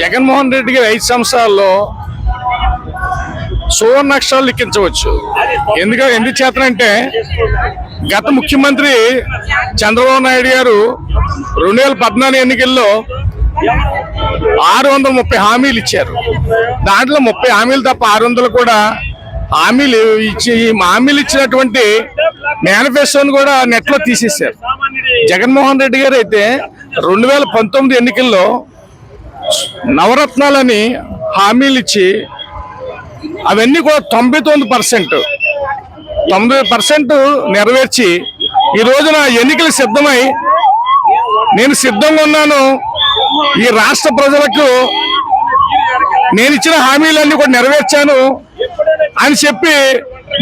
జగన్మోహన్ రెడ్డి గారి ఐదు సంవత్సరాల్లో సువర్ణ అక్షరాలు లిఖించవచ్చు. ఎందుక ఎందుకు చేతనంటే గత ముఖ్యమంత్రి చంద్రబాబు నాయుడు గారు రెండు వేల పద్నాలుగు ఎన్నికల్లో ఆరు వందల ముప్పై హామీలు ఇచ్చారు. దాంట్లో ముప్పై హామీలు తప్ప ఆరు వందలు కూడా హామీలు ఇచ్చి హామీలు ఇచ్చినటువంటి మేనిఫెస్టోని కూడా నెట్లో తీసేశారు. జగన్మోహన్ రెడ్డి గారు అయితే రెండు వేల పంతొమ్మిది ఎన్నికల్లో నవరత్నాలని హామీలు ఇచ్చి అవన్నీ కూడా తొంభై తొమ్మిది పర్సెంట్ తొంభై పర్సెంట్ నెరవేర్చి ఈ రోజున ఎన్నికలు సిద్ధమై నేను సిద్ధంగా ఉన్నాను. ఈ రాష్ట్ర ప్రజలకు నేను ఇచ్చిన హామీలన్నీ కూడా నెరవేర్చాను. అని చెప్పి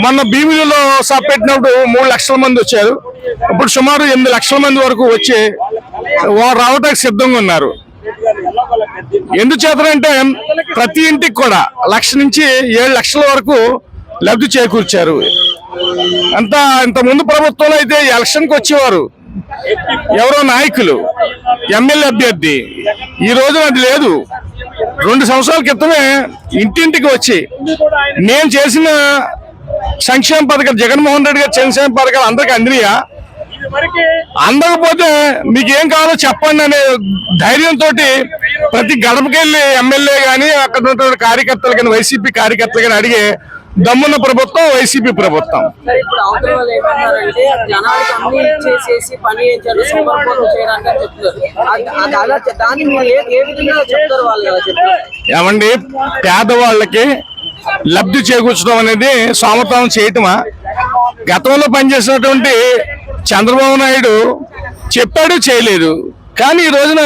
మొన్న భీమిలిలో సభ పెట్టినప్పుడు మూడు లక్షల మంది వచ్చారు. ఇప్పుడు సుమారు ఎనిమిది లక్షల మంది వరకు వచ్చి రావడానికి సిద్ధంగా ఉన్నారు. ఎందుచేతనంటే ప్రతి ఇంటికి కూడా లక్ష నుంచి ఏడు లక్షల వరకు లబ్ధి చేకూర్చారు. అంతా ఇంత ముందు ప్రభుత్వంలో అయితే ఎలక్షన్కి వచ్చేవారు. ఎవరో నాయకులు ఎమ్మెల్యే అభ్యర్థి. ఈ రోజున అది లేదు. రెండు సంవత్సరాల క్రితమే ఇంటింటికి వచ్చి నేను చేసిన సంక్షేమ పథకాలు జగన్మోహన్ రెడ్డి గారు సంక్షేమ పథకాలు అందరికి అందినయా? అందకపోతే మీకు ఏం కావాలో చెప్పండి అనే ధైర్యంతో ప్రతి గడపకెళ్ళి ఎమ్మెల్యే గాని అక్కడ ఉన్నటువంటి కార్యకర్తలు కానీ వైసీపీ కార్యకర్తలు కానీ అడిగే దమ్మున్న ప్రభుత్వం వైసీపీ ప్రభుత్వం. ఏమండి పేదవాళ్ళకి లబ్ధి చేకూర్చడం అనేది సోమతం చేయటమా? గతంలో పనిచేసినటువంటి చంద్రబాబు నాయుడు చెప్పాడు చేయలేదు. కానీ ఈ రోజున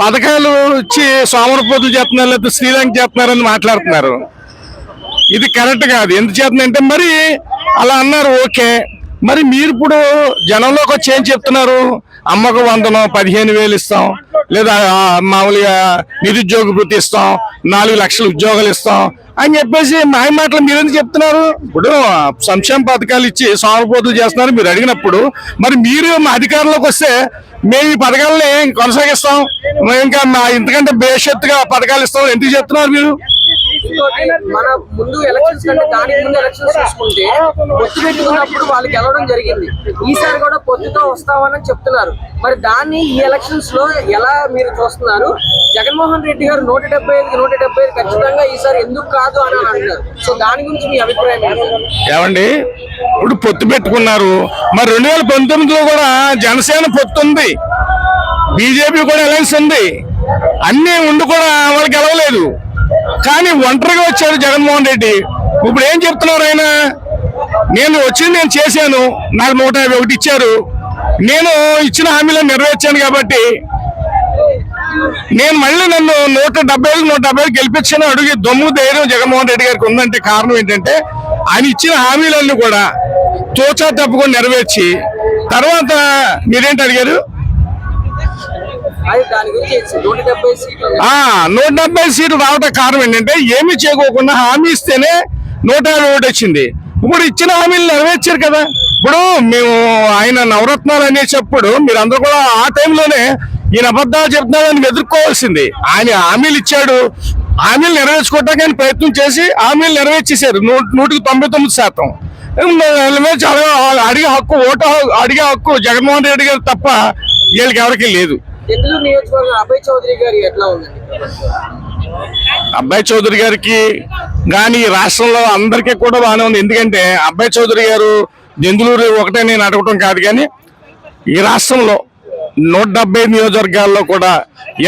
పథకాలు ఇచ్చి సోమరపోతులు చేస్తున్నారు లేకపోతే శ్రీలంక చేస్తున్నారని మాట్లాడుతున్నారు. ఇది కరెక్ట్ కాదు. ఎందుకు చేస్తుందంటే మరి అలా అన్నారు ఓకే. మరి మీరు ఇప్పుడు జనంలోకి వచ్చి ఏం చెప్తున్నారు? అమ్మకు వందనం పదిహేను వేలు ఇస్తాం లేదా మామూలుగా నిరుద్యోగ వృత్తి ఇస్తాం నాలుగు లక్షల ఉద్యోగాలు ఇస్తాం అని చెప్పేసి మాయ మాటలు మీరు ఎందుకు చెప్తున్నారు? ఇప్పుడు సంక్షేమ పథకాలు ఇచ్చి సానుభూతులు చేస్తున్నారు మీరు అడిగినప్పుడు మరి మీరు మా అధికారంలోకి వస్తే మేము ఈ పథకాలని కొనసాగిస్తాం. మేము ఇంకా మా ఇంతకంటే భవిష్యత్తుగా పథకాలు ఇస్తాం. ఎందుకు చెప్తున్నారు మీరు? మన ముందు ఎలక్షన్స్ కంటే దానికి ముందు ఎలక్షన్స్ చూసుకుంటే పొత్తు పెట్టుకున్నప్పుడు వాళ్ళు గెలవడం జరిగింది. ఈసారి కూడా పొత్తుతో వస్తామని చెప్తున్నారు. మరి దాన్ని ఈ ఎలక్షన్స్లో ఎలా మీరు చూస్తున్నారు? జగన్మోహన్ రెడ్డి గారు నూట డెబ్బై ఐదు నూట డెబ్బై ఐదు ఖచ్చితంగా ఈసారి ఎందుకు కాదు అని అంటున్నారు. సో దాని గురించి మీ అభిప్రాయం ఏమండి? ఇప్పుడు పొత్తు పెట్టుకున్నారు. మరి రెండు వేల పంతొమ్మిదిలో కూడా జనసేన పొత్తు ఉంది. బీజేపీ కూడా అలయన్స్ ఉంది. అన్నీ ఉండి కూడా వాళ్ళు గెలవలేదు. కానీ ఒంటరిగా వచ్చారు జగన్మోహన్ రెడ్డి. ఇప్పుడు ఏం చెప్తున్నారు ఆయన? నేను వచ్చింది నేను చేశాను. నాకు నూట యాభై ఒకటి ఇచ్చారు. నేను ఇచ్చిన హామీలను నెరవేర్చాను కాబట్టి నేను మళ్ళీ నన్ను నూట డెబ్బై ఐదు నూట డెబ్బై ఐదు గెలిపించాను అడిగి దొమ్ము ధైర్యం జగన్మోహన్ రెడ్డి గారికి ఉందంటే కారణం ఏంటంటే ఆయన ఇచ్చిన హామీలన్నీ కూడా తోచా తప్పకుండా నెరవేర్చి తర్వాత మీరేంటి అడిగారు? నూట డెబ్బై సీట్లు రావటం రావడం కారణం ఏంటంటే ఏమి చేయకోకుండా హామీ ఇస్తేనే నూట యాభై ఒకటి వచ్చింది. ఇప్పుడు ఇచ్చిన హామీలు నెరవేర్చారు కదా. ఇప్పుడు మేము ఆయన నవరత్నాలు అనేటప్పుడు మీరందరూ కూడా ఆ టైంలోనే ఈయన అబద్ధాలు చెప్తున్నారని ఎదుర్కోవాల్సింది. ఆయన హామీలు ఇచ్చాడు. హామీలు నెరవేర్చుకోవటానికి ఆయన ప్రయత్నం చేసి హామీలు నెరవేర్చేశారు. నూ నూటికి తొంభై తొమ్మిది శాతం. అడిగే హక్కు ఓటు హక్కు- అడిగే హక్కు జగన్మోహన్ రెడ్డి గారు తప్ప వీళ్ళకి ఎవరికి లేదు. ఎందులూరు నియోజకవర్గం అభయ్ చౌదరి గారి ఎట్లా ఉందండి? అబ్బాయి చౌదరి గారికి కానీ ఈ రాష్ట్రంలో అందరికీ కూడా బాగానే ఉంది. ఎందుకంటే అబ్బాయి చౌదరి గారు దెందులూరు ఒకటే నేను అడగటం కాదు కానీ ఈ రాష్ట్రంలో నూట డెబ్బై నియోజకవర్గాల్లో కూడా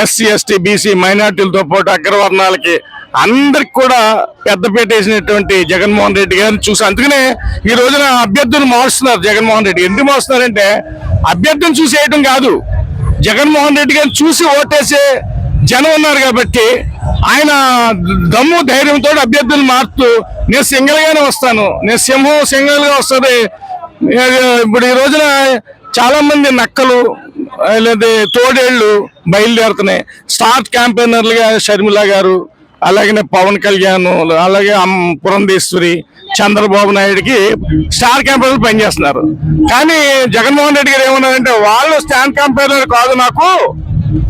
ఎస్సీ ఎస్టీ బీసీ మైనార్టీలతో పాటు అగ్రవర్ణాలకి అందరికి కూడా పెద్దపేట వేసినటువంటి జగన్మోహన్ రెడ్డి గారిని చూసి అందుకనే ఈ రోజున అభ్యర్థులు మారుస్తున్నారు జగన్మోహన్ రెడ్డి. ఎందుకు మారుస్తున్నారంటే అభ్యర్థిని చూసి వేయటం కాదు. జగన్మోహన్ రెడ్డి గారిని చూసి ఓటేసే జనం ఉన్నారు కాబట్టి ఆయన దమ్ము ధైర్యంతో అభ్యర్థులు మారుతూ నేను సింగిల్ గానే వస్తాను. నేను సింహం సింగిల్గా వస్తుంది ఇప్పుడు ఈ రోజున చాలా మంది నక్కలు లేదా తోడేళ్ళు బయలుదేరుతున్నాయి. స్టార్ క్యాంపెయినర్లుగా షర్మిల గారు అలాగనే పవన్ కళ్యాణ్ అలాగే పురంధేశ్వరి చంద్రబాబు నాయుడుకి స్టార్ క్యాంపెయినర్ పనిచేస్తున్నారు. కానీ జగన్మోహన్ రెడ్డి గారు ఏమన్నారంటే వాళ్ళు స్టాండ్ క్యాంపెయినర్ కాదు నాకు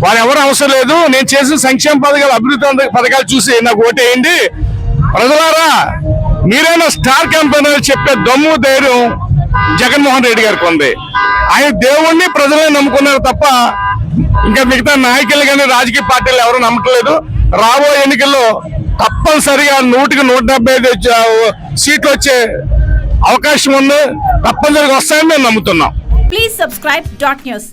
వారు ఎవరు అవసరం లేదు నేను చేసిన సంక్షేమ పథకాలు అభివృద్ధి పథకాలు చూసి నాకు ఓటేయండి. ప్రజలారా మీరైనా స్టార్ క్యాంపెయిన్ చెప్పే దమ్ము ధైర్యం జగన్మోహన్ రెడ్డి గారికి ఉంది. ఆయన దేవుణ్ణి ప్రజలే నమ్ముకున్నారు తప్ప ఇంకా మిగతా నాయకులు కానీ రాజకీయ పార్టీలు ఎవరు నమ్మట్లేదు. రాబోయే ఎన్నికల్లో తప్పనిసరిగా నూటికి నూట డెబ్బై ఐదు సీట్లు వచ్చే అవకాశం ఉంది. తప్పనిసరిగా వస్తాయని మేము నమ్ముతున్నాం. Please subscribe dot news